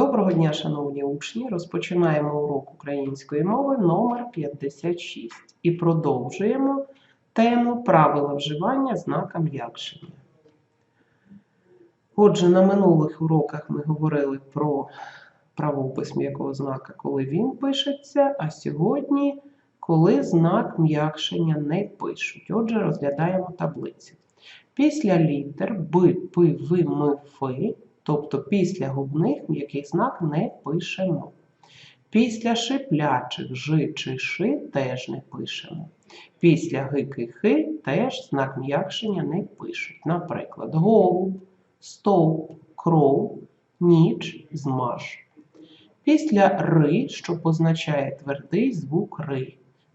Доброго дня, шановні учні! Розпочинаємо урок української мови номер 56 і продовжуємо тему правила вживання знака м'якшення. Отже, на минулих уроках ми говорили про правопис м'якого знака, коли він пишеться, а сьогодні, коли знак м'якшення не пишуть. Отже, розглядаємо таблицю. Після літер Б, П, В, М, Ф Тобто після губних м'який знак не пишемо. Після шиплячих жи чи ши теж не пишемо. Після гики хи теж знак м'якшення не пишуть. Наприклад, голуб, стовп, кров, ніч, змаж. Після ри, що позначає твердий звук ри,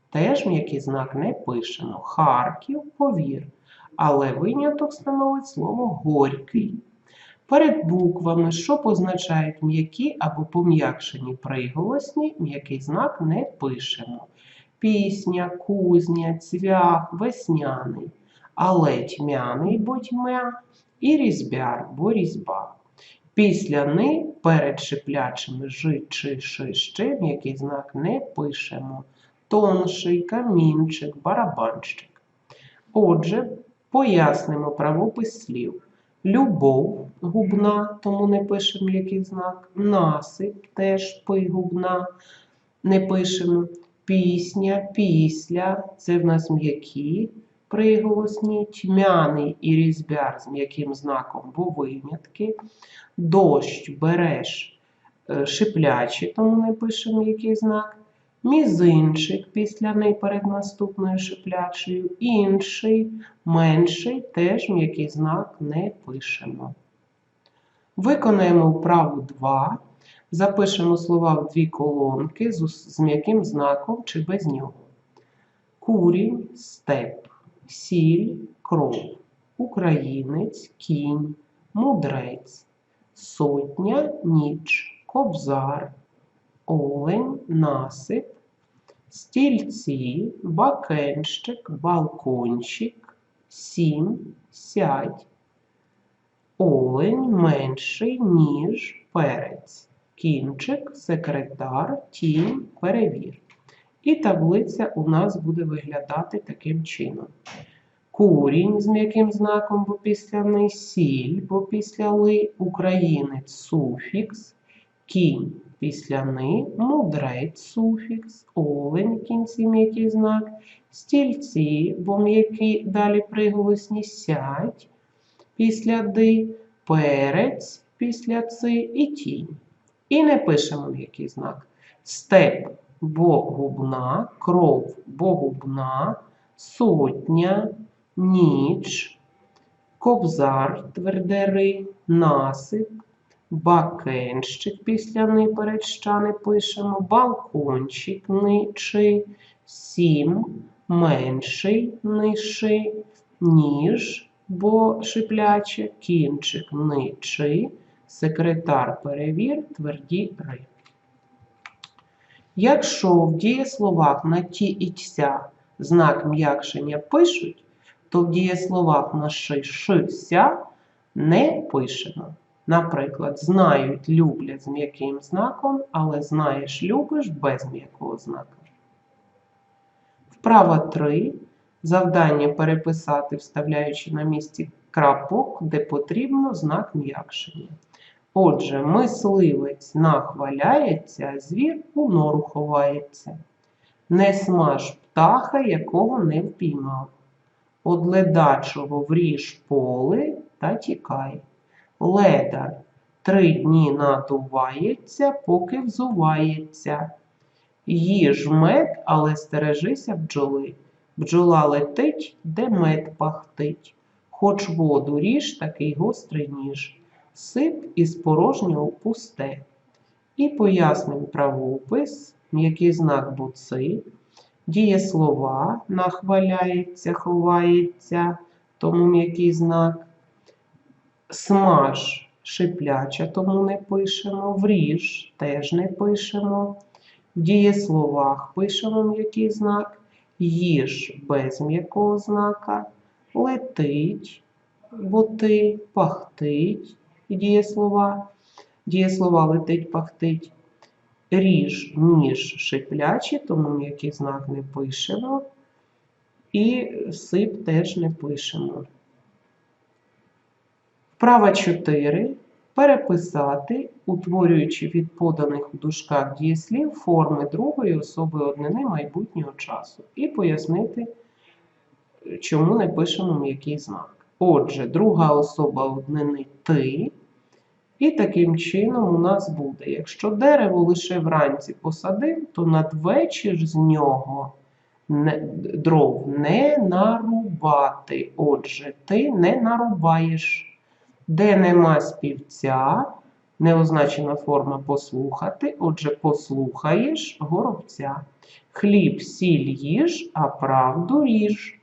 теж м'який знак не пишемо. Харків, повір. Але виняток становить слово горький. Перед буквами, що позначають м'які або пом'якшені приголосні, м'який знак не пишемо. Пісня, кузня, цвях, весняний, але тьмяний бо тьмя і різьбяр, бо різьба. Після ни перед шиплячими жи чи ши ще м'який знак не пишемо. Тонший, камінчик, барабанщик. Отже, пояснимо правопис слів. Любов губна, тому не пишемо який знак. Насип теж пи губна, не пишемо. Пісня, після це в нас м'які приголосні, тьмяний і різьбяр з м'яким знаком, бо винятки. Дощ береш е, шиплячий, тому не пишемо який знак. Мізинчик після неї перед наступною шиплячою, інший, менший, теж м'який знак не пишемо. Виконаємо вправу 2. Запишемо слова в дві колонки з, з м'яким знаком чи без нього. Курінь, степ, сіль, кров, українець, кінь, мудрець, сотня, ніч, кобзар, олень, насип, стільці, бакенщик, балкончик, сім, сядь, олень менший, ніж перець, кінчик, секретар, тінь, перевір. І таблиця у нас буде виглядати таким чином. Курінь з м'яким знаком, бо після ни, сіль, бо після ли, українець суфікс, кінь після ни, мудрець суфікс, олень в кінці м'який знак, стільці, бо м'які далі приголосні сядь після ди, перець після ци і тінь. І не пишемо м'який знак. Степ, бо губна, кров, бо губна, сотня, ніч, кобзар, твердери, насип, бакенщик після ни перед ща не пишемо, балкончик ничи, сім, менший ниши, ніж, бо шипляче, кінчик ничи, секретар перевір, тверді ри. Якщо в дієсловах на ті і ця знак м'якшення пишуть, то в дієсловах на ши, ши, ся не пишемо. Наприклад, знають, люблять з м'яким знаком, але знаєш, любиш без м'якого знака. Вправа 3. Завдання переписати, вставляючи на місці крапок, де потрібно знак м'якшення. Отже, мисливець нахваляється, а звір у нору ховається. Не смаж птаха, якого не впіймав. Од ледачого вріж поле та тікай. Ледар три дні надувається, поки взувається. Їж мед, але стережися бджоли. Бджола летить, де мед пахтить. Хоч воду ріж, такий гострий ніж. Сип із порожнього пусте. І поясним правопис, м'який знак буци, дієслова нахваляється, ховається, тому м'який знак. Смаж шипляча, тому не пишемо. Вріж теж не пишемо. В дієсловах пишемо м'який знак. Їж без м'якого знака. Летить, боти, пахтить дієслова. Дієслова летить, пахтить. Ріж, ніж, шиплячі, тому м'який знак не пишемо. І сип теж не пишемо. Вправа 4. Переписати, утворюючи від поданих у дужках дієслів форми другої особи однини майбутнього часу. І пояснити, чому не пишемо м'який знак. Отже, друга особа однини ти. І таким чином у нас буде, якщо дерево лише вранці посадив, то надвечір з нього не, дров не нарубати. Отже, ти не нарубаєш. Де нема співця, неозначена форма послухати, отже, послухаєш горобця. Хліб, сіль їж, а правду ріж.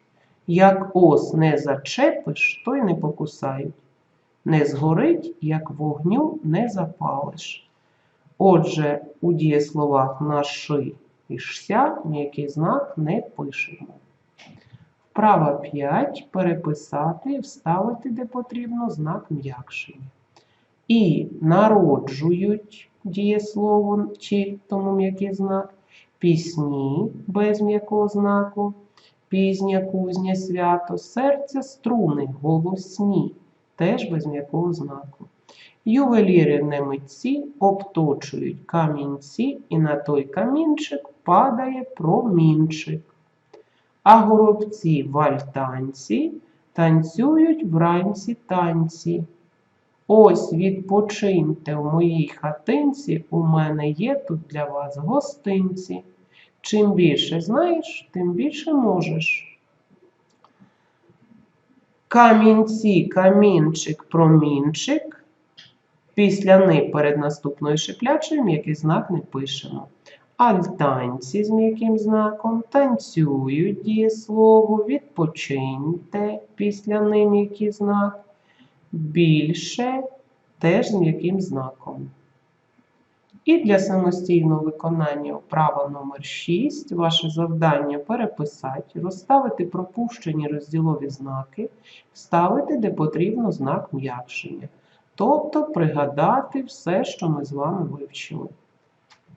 Як ос не зачепиш, то й не покусають. Не згорить, як вогню не запалиш. Отже, у дієсловах на ши і шся м'який знак не пишемо. Вправа 5. Переписати вставити, де потрібно, знак м'якшення. І народжують дієслово чи тому м'який знак, пісні без м'якого знаку, пізня, кузня, свято, серця, струни, голосні, теж без м'якого знаку. Ювеліри не митці обточують камінці, і на той камінчик падає промінчик. А горобці в альтанці танцюють вранці танці. Ось відпочиньте в моїй хатинці, у мене є тут для вас гостинці. Чим більше знаєш, тим більше можеш. Камінці, камінчик, промінчик. Після ни перед наступною шиплячою м'який знак не пишемо. Альтанці з м'яким знаком, танцюють дієслово, відпочиньте після ни м'який знак. Більше теж з м'яким знаком. І для самостійного виконання вправа номер 6 ваше завдання переписати, розставити пропущені розділові знаки, вставити, де потрібно знак м'якшення. Тобто пригадати все, що ми з вами вивчили.